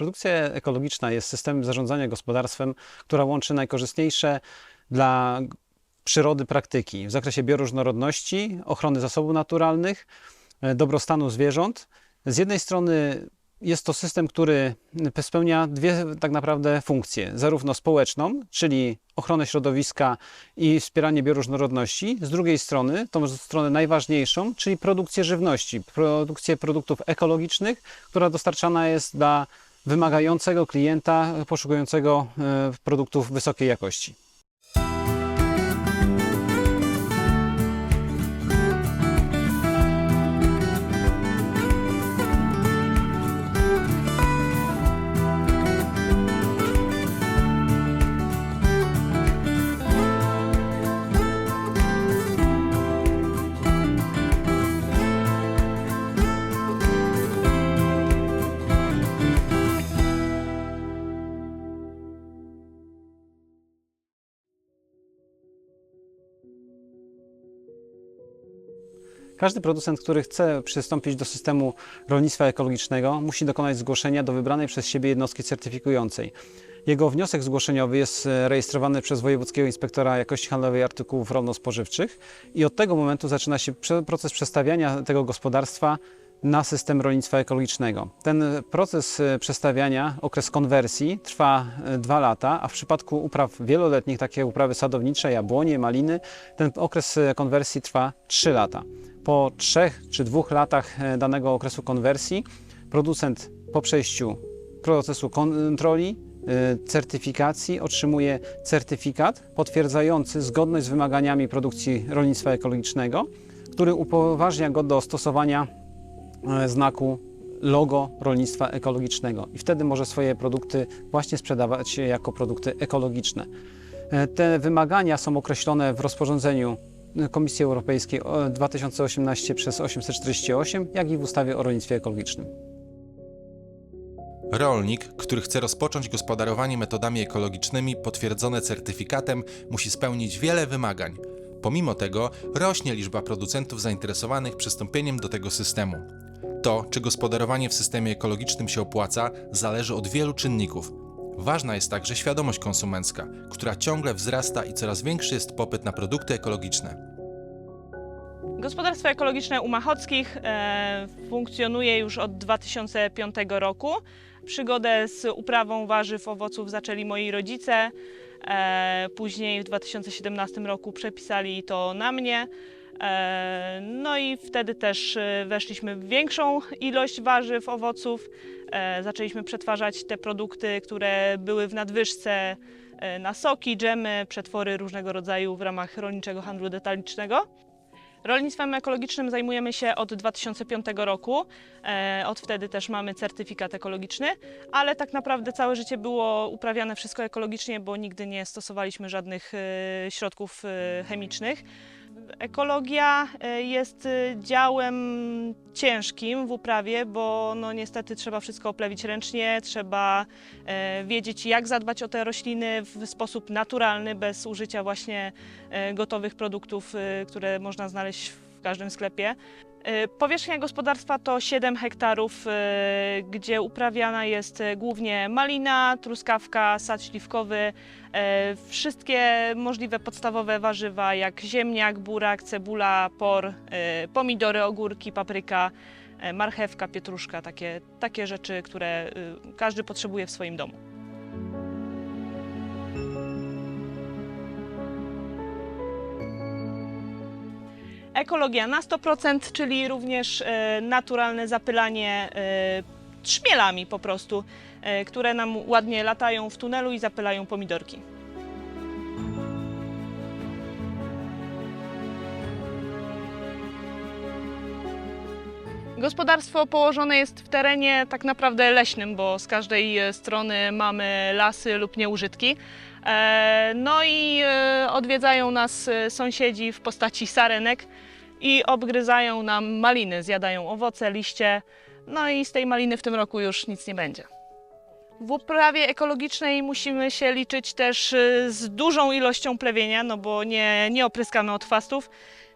Produkcja ekologiczna jest systemem zarządzania gospodarstwem, która łączy najkorzystniejsze dla przyrody praktyki w zakresie bioróżnorodności, ochrony zasobów naturalnych, e, dobrostanu zwierząt. Z jednej strony jest to system, który spełnia dwie tak naprawdę funkcje, zarówno społeczną, czyli ochronę środowiska i wspieranie bioróżnorodności, z drugiej strony, tą stronę najważniejszą, czyli produkcję żywności, produkcję produktów ekologicznych, która dostarczana jest dla wymagającego klienta, poszukującego e, produktów wysokiej jakości. Każdy producent, który chce przystąpić do systemu rolnictwa ekologicznego, musi dokonać zgłoszenia do wybranej przez siebie jednostki certyfikującej. Jego wniosek zgłoszeniowy jest e, rejestrowany przez Wojewódzkiego Inspektora Jakości Handlowej Artykułów Rolno-Spożywczych i od tego momentu zaczyna się proces przestawiania tego gospodarstwa na system rolnictwa ekologicznego. Ten proces e, przestawiania, okres konwersji trwa e, dwa lata, a w przypadku upraw wieloletnich, takie uprawy sadownicze, jabłonie, maliny, ten okres e, konwersji trwa 3 lata. Po trzech czy dwóch latach e, danego okresu konwersji producent po przejściu procesu kontroli, e, certyfikacji otrzymuje certyfikat potwierdzający zgodność z wymaganiami produkcji rolnictwa ekologicznego, który upoważnia go do stosowania e, znaku logo rolnictwa ekologicznego i wtedy może swoje produkty właśnie sprzedawać jako produkty ekologiczne. Te wymagania są określone w rozporządzeniu Komisji Europejskiej o 2018 przez 848, jak i w ustawie o rolnictwie ekologicznym. Rolnik, który chce rozpocząć gospodarowanie metodami ekologicznymi potwierdzone certyfikatem, musi spełnić wiele wymagań. Pomimo tego rośnie liczba producentów zainteresowanych przystąpieniem do tego systemu. To, czy gospodarowanie w systemie ekologicznym się opłaca, zależy od wielu czynników. Ważna jest także świadomość konsumencka, która ciągle wzrasta i coraz większy jest popyt na produkty ekologiczne. Gospodarstwo ekologiczne u Machockich e, funkcjonuje już od 2005 roku. Przygodę z uprawą warzyw, owoców zaczęli moi rodzice. E, później w 2017 roku przepisali to na mnie. E, no i wtedy też e, weszliśmy w większą ilość warzyw, owoców. E, zaczęliśmy przetwarzać te produkty, które były w nadwyżce na soki, dżemy, przetwory różnego rodzaju w ramach rolniczego handlu detalicznego. Rolnictwem ekologicznym zajmujemy się od 2005 roku. Od wtedy też mamy certyfikat ekologiczny, ale tak naprawdę całe życie było uprawiane wszystko ekologicznie, bo nigdy nie stosowaliśmy żadnych środków chemicznych. Ekologia e, jest e, działem ciężkim w uprawie, bo no niestety trzeba wszystko oplewić ręcznie, trzeba e, wiedzieć jak zadbać o te rośliny w sposób naturalny, bez użycia właśnie gotowych produktów, które można znaleźć w każdym sklepie. E, Powierzchnia gospodarstwa to 7 hektarów, e, gdzie uprawiana jest e, głównie malina, truskawka, sad śliwkowy, wszystkie możliwe podstawowe warzywa jak ziemniak, burak, cebula, por, pomidory, ogórki, papryka, marchewka, pietruszka, takie, takie rzeczy, które każdy potrzebuje w swoim domu. Ekologia na 100%, czyli również e, naturalne zapylanie e, trzmielami po prostu, e, które nam ładnie latają w tunelu i zapylają pomidorki. Gospodarstwo położone jest w terenie tak naprawdę leśnym, bo z każdej e, strony mamy lasy lub nieużytki. E, No i e, odwiedzają nas sąsiedzi w postaci sarenek i obgryzają nam maliny, zjadają owoce, liście. No i z tej maliny w tym roku już nic nie będzie. W uprawie ekologicznej musimy się liczyć też z dużą ilością plewienia, no bo nie, nie opryskamy od chwastów.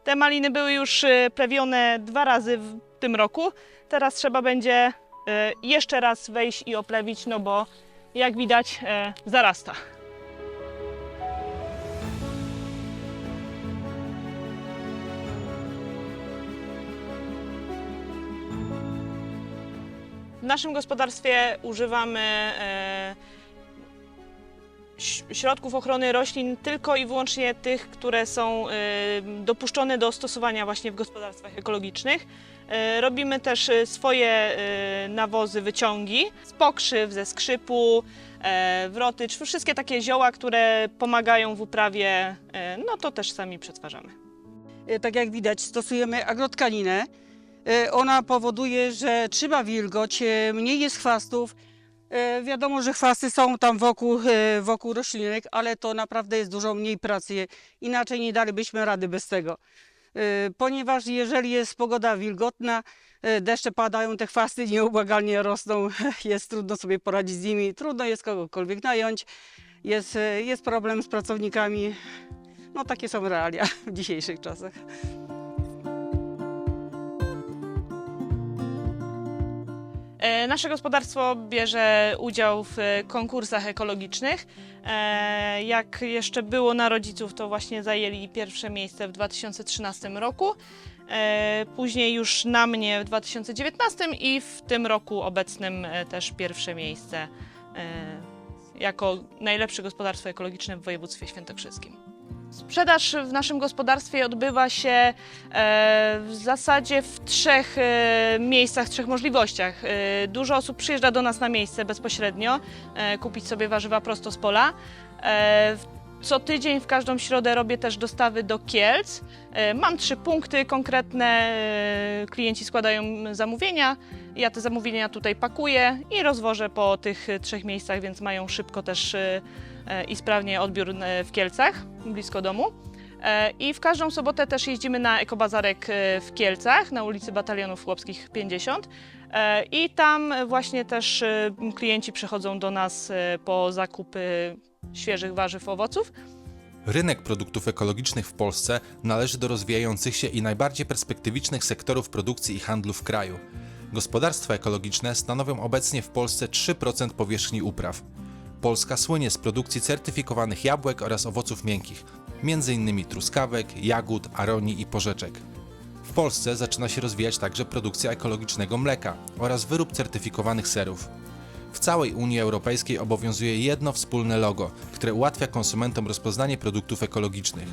Te maliny były już plewione dwa razy tym roku. Teraz trzeba będzie e, jeszcze raz wejść i oplewić, no bo jak widać e, zarasta. W naszym gospodarstwie używamy ś- środków ochrony roślin tylko i wyłącznie tych, które są e, dopuszczone do stosowania właśnie w gospodarstwach ekologicznych. E, Robimy też e, swoje nawozy, wyciągi z pokrzyw, ze skrzypu, wrotycz, wszystkie takie zioła, które pomagają w uprawie, no to też sami przetwarzamy. Tak jak widać, stosujemy agrotkaninę. E, Ona powoduje, że trzyma wilgoć, mniej jest chwastów. E, Wiadomo, że chwasty są tam wokół, e, wokół roślinek, ale to naprawdę jest dużo mniej pracy. Inaczej nie dalibyśmy rady bez tego. E, Ponieważ jeżeli jest pogoda wilgotna, deszcze padają, te chwasty nieubłagalnie rosną, jest trudno sobie poradzić z nimi, trudno jest kogokolwiek nająć, jest, jest problem z pracownikami. No takie są realia w dzisiejszych czasach. Nasze gospodarstwo bierze udział w e, konkursach ekologicznych. E, Jak jeszcze było na rodziców, to właśnie zajęli pierwsze miejsce w 2013 roku. E, Później już na mnie w 2019 i w tym roku obecnym e, też pierwsze miejsce e, jako najlepsze gospodarstwo ekologiczne w województwie świętokrzyskim. Sprzedaż w naszym gospodarstwie odbywa się e, w zasadzie w trzech e, miejscach, trzech możliwościach. E, Dużo osób przyjeżdża do nas na miejsce bezpośrednio, kupić sobie warzywa prosto z pola. Co tydzień, w każdą środę robię też dostawy do Kielc. Mam trzy punkty konkretne, klienci składają zamówienia, ja te zamówienia tutaj pakuję i rozwożę po tych trzech miejscach, więc mają szybko też i sprawnie odbiór e, w Kielcach, blisko domu. E, I w każdą sobotę też jeździmy na ekobazarek e, w Kielcach, na ulicy Batalionów Chłopskich 50. E, I tam właśnie też e, klienci przychodzą do nas e, po zakupy świeżych warzyw, owoców. Rynek produktów ekologicznych w Polsce należy do rozwijających się i najbardziej perspektywicznych sektorów produkcji i handlu w kraju. Gospodarstwa ekologiczne stanowią obecnie w Polsce 3% powierzchni upraw. Polska słynie z produkcji certyfikowanych jabłek oraz owoców miękkich, m.in. truskawek, jagód, aronii i porzeczek. W Polsce zaczyna się rozwijać także produkcja ekologicznego mleka oraz wyrób certyfikowanych serów. W całej Unii Europejskiej obowiązuje jedno wspólne logo, które ułatwia konsumentom rozpoznanie produktów ekologicznych.